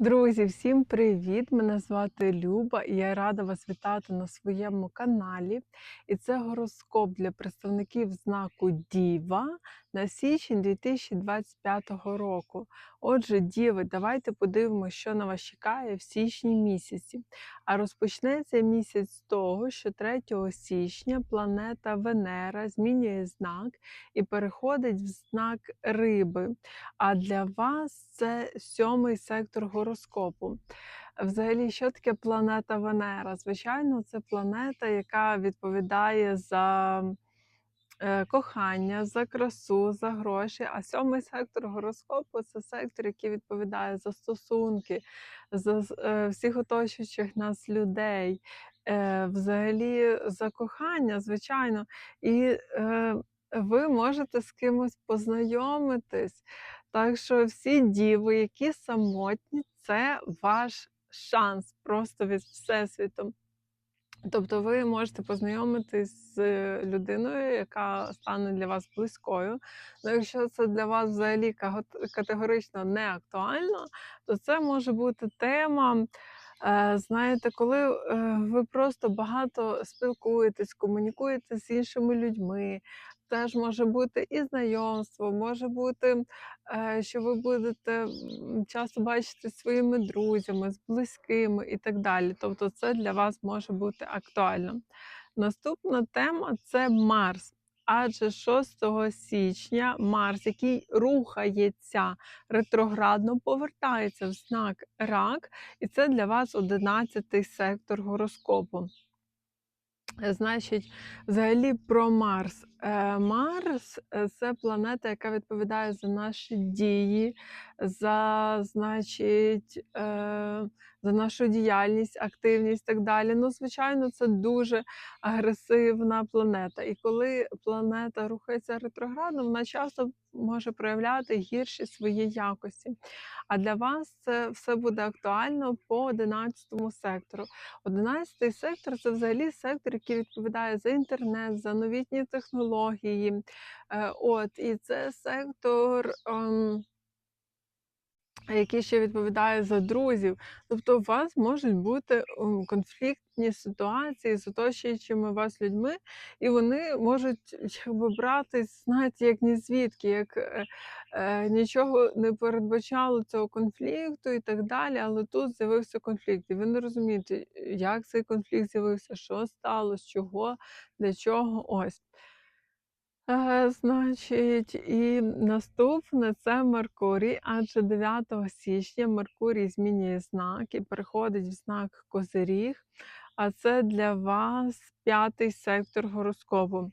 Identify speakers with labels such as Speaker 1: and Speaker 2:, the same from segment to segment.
Speaker 1: Друзі, всім привіт! Мене звати Люба, і я рада вас вітати на своєму каналі. І це гороскоп для представників знаку Діва на січень 2025 року. Отже, Діви, давайте подивимося, що на вас чекає в січні місяці. А розпочнеться місяць з того, що 3 січня планета Венера змінює знак і переходить в знак Риби. А для вас це сьомий сектор гороскопу. Взагалі, що таке планета Венера? Звичайно, це планета, яка відповідає за кохання, за красу, за гроші. А сьомий сектор гороскопу це сектор, який відповідає за стосунки, за е, всіх оточуючих нас людей, е, взагалі за кохання, звичайно. І е, ви можете з кимось познайомитись. Так що всі діви, які самотні, це ваш шанс просто від Всесвіту. Тобто ви можете познайомитись з людиною, яка стане для вас близькою. Ну, якщо це для вас взагалі категорично не актуально, то це може бути тема. е, Знаєте, коли е, ви просто багато спілкуєтесь, комунікуєте з іншими людьми, теж може бути і знайомство, може бути, е, що ви будете часто бачити своїми друзями, з близькими і так далі. Тобто, це для вас може бути актуально. Наступна тема це Марс. Адже 6 січня Марс, який рухається ретроградно, повертається в знак Рак, і це для вас 11 сектор гороскопу. Е, Значить, взагалі про Марс. Е, Марс е, це планета, яка відповідає за наші дії, за, значить, е, за нашу діяльність, активність і так далі. Ну, звичайно, це дуже агресивна планета. І коли планета рухається ретроградно, вона часто може проявляти гірші свої якості. А для вас це все буде актуально по 11 сектору. Одинадцятий сектор це взагалі сектор, який відповідає за інтернет, за новітні технології. Е, От, і це сектор. ем, який ще відповідає за друзів. Тобто у вас можуть бути ем, конфліктні ситуації з оточуючими вас людьми, і вони можуть якби братись, знаєте, як ні звідки, як е, е, нічого не передбачало цього конфлікту і так далі. Але тут з'явився конфлікт, і ви не розумієте, як цей конфлікт з'явився, що сталося, чого, для чого. Ось. Значить, і наступне це Меркурій, адже 9 січня Меркурій змінює знак і переходить в знак Козиріг, а це для вас п'ятий сектор гороскопу.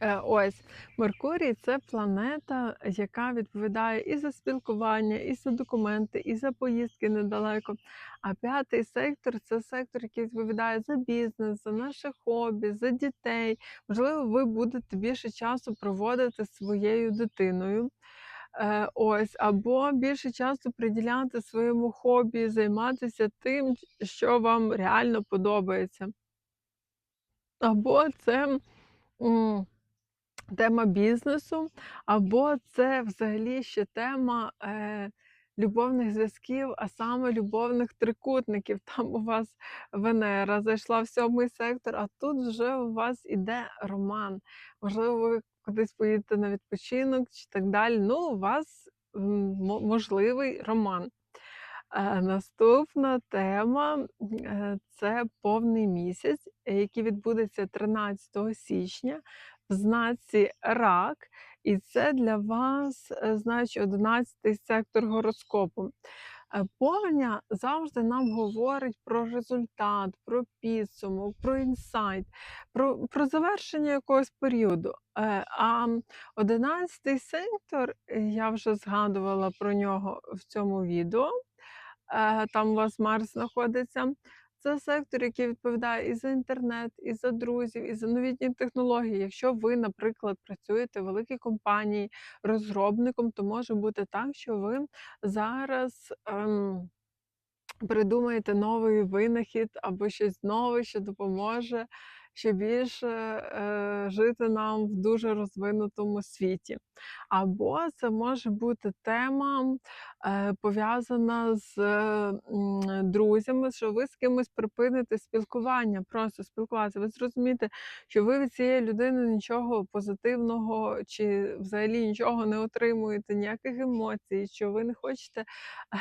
Speaker 1: Е, Ось Меркурій це планета, яка відповідає і за спілкування, і за документи, і за поїздки недалеко. А п'ятий сектор це сектор, який відповідає за бізнес, за наше хобі, за дітей. Можливо, ви будете більше часу проводити своєю дитиною. Е, Ось, або більше часу приділяти своєму хобі, займатися тим, що вам реально подобається. Або це. Тема бізнесу, або це взагалі ще тема е, любовних зв'язків, а саме любовних трикутників. Там у вас Венера зайшла в сьомий сектор, а тут вже у вас іде роман. Можливо, ви кудись поїдете на відпочинок чи так далі. Ну, у вас можливий роман. Е, Наступна тема е, це повний місяць, який відбудеться 13 січня в знаці Рак, і це для вас, е, значить, 11 сектор гороскопу. Е, Повня завжди нам говорить про результат, про підсумок, про інсайт, про, про завершення якогось періоду. Е, А 11 сектор, я вже згадувала про нього в цьому відео там у вас Марс знаходиться. Це сектор, який відповідає і за інтернет, і за друзів, і за новітні технології. Якщо ви, наприклад, працюєте в великій компанії розробником, то може бути так, що ви зараз. Ем, Придумаєте новий винахід або щось нове, що допоможе ще більше е, жити нам в дуже розвинутому світі. Або це може бути тема е, пов'язана з е, друзями, що ви з кимось припините спілкування, просто спілкуватися. Ви зрозумієте, що ви від цієї людини нічого позитивного чи взагалі нічого не отримуєте, ніяких емоцій, що ви не хочете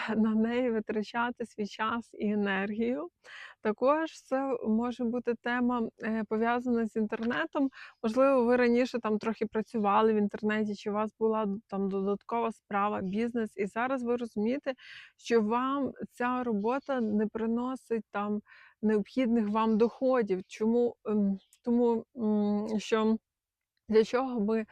Speaker 1: е, на неї витрачати свій час і енергію. Також це може бути тема е, пов'язана з інтернетом. Можливо, ви раніше там трохи працювали в інтернеті, чи у вас була там додаткова справа, бізнес, і зараз ви розумієте, що вам ця робота не приносить там необхідних вам доходів. Чому? Ем, Тому що для чого ми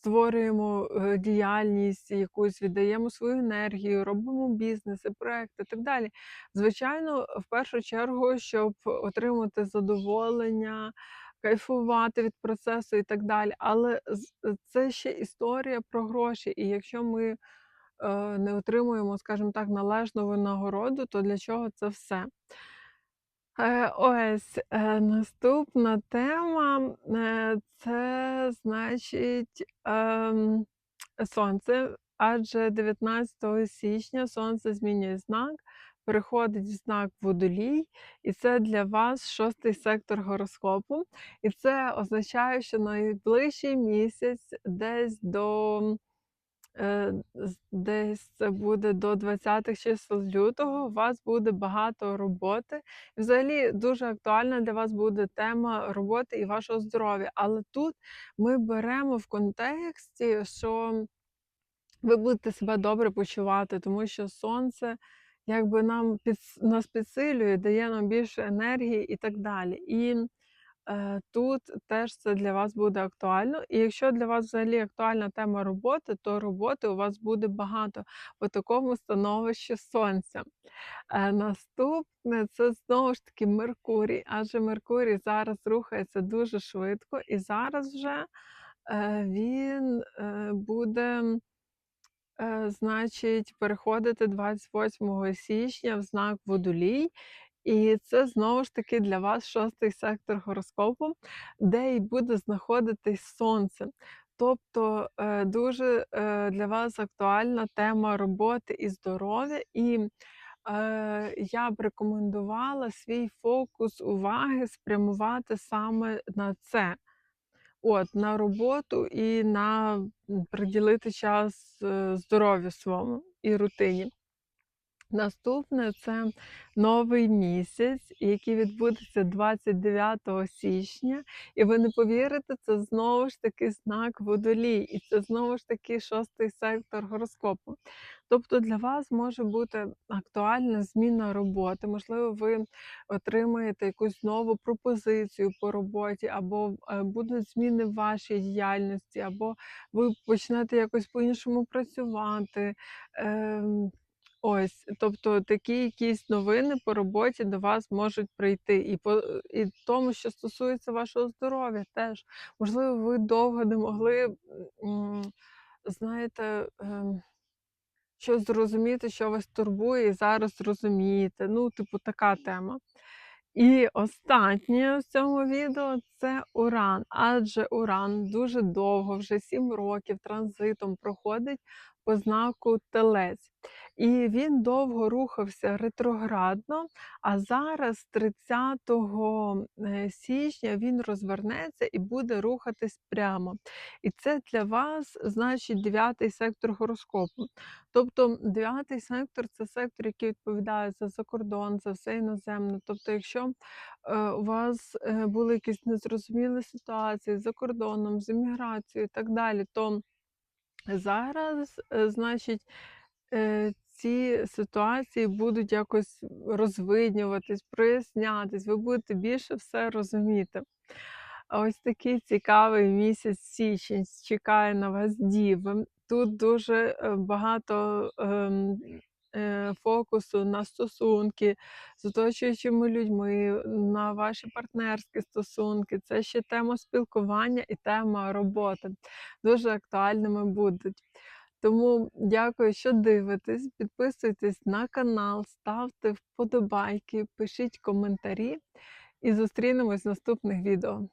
Speaker 1: створюємо е, діяльність, якусь віддаємо свою енергію, робимо бізнеси, проекти і так далі. Звичайно, в першу чергу, щоб отримати задоволення, кайфувати від процесу і так далі. Але е, це ще історія про гроші. І якщо ми е, не отримуємо, скажімо так, належну винагороду, то для чого це все? Е, ось, е, наступна тема, е, це значить, ем, сонце. Адже 19 січня сонце змінює знак, переходить в знак Водолій, і це для вас шостий сектор гороскопу. І це означає, що найближчий місяць десь до десь це буде до 20-х чисел лютого. У вас буде багато роботи. Взагалі дуже актуальна для вас буде тема роботи і вашого здоров'я. Але тут ми беремо в контексті, що ви будете себе добре почувати, тому що сонце якби нам підс нас підсилює, дає нам більше енергії і так далі. І Е, тут теж це для вас буде актуально. І якщо для вас взагалі актуальна тема роботи, то роботи у вас буде багато по такому становищі сонця. Е, Наступне це знову ж таки Меркурій, адже Меркурій зараз рухається дуже швидко, і зараз вже е, він е, буде. Е, Значить, переходити 28 січня в знак Водолій, і це знову ж таки для вас шостий сектор гороскопу, де і буде знаходитись сонце. Тобто е, дуже е, для вас актуальна тема роботи і здоров'я, і е, я б рекомендувала свій фокус уваги спрямувати саме на це. От, на роботу і на приділити час здоров'ю своєму і рутині. Наступне це новий місяць, який відбудеться 29 січня. І ви не повірите, це знову ж таки знак водолій, і це знову ж таки шостий сектор гороскопу. Тобто для вас може бути актуальна зміна роботи. Можливо, ви отримаєте якусь нову пропозицію по роботі, або е, будуть зміни в вашій діяльності, або ви почнете якось по-іншому працювати. Ось, тобто такі якісь новини по роботі до вас можуть прийти. І по і тому, що стосується вашого здоров'я, теж можливо, ви довго не могли, знаєте, ем, щось зрозуміти, що вас турбує, і зараз зрозумієте. Ну, типу, така тема. І останнє в цьому відео це Уран. Адже Уран дуже довго, вже 7 років транзитом проходить по знаку Телець. І він довго рухався ретроградно, а зараз, 30 е, січня, він розвернеться і буде рухатись прямо. І це для вас значить дев'ятий сектор гороскопу. Тобто дев'ятий сектор це сектор, який відповідає за закордон, за все іноземне. Тобто, якщо е, у вас е, були якісь незрозумілі ситуації за кордоном, з імміграцією і так далі, то зараз, е, значить, е, ці ситуації будуть якось розвиднюватись, прояснятись, ви будете більше все розуміти. Ось такий цікавий місяць січень чекає на вас діви. Тут дуже е, багато ем, фокусу на стосунки з оточуючими людьми, на ваші партнерські стосунки. Це ще тема спілкування і тема роботи. Дуже актуальними будуть. Тому дякую, що дивитесь. Підписуйтесь на канал, ставте вподобайки, пишіть коментарі. і зустрінемось в наступних відео.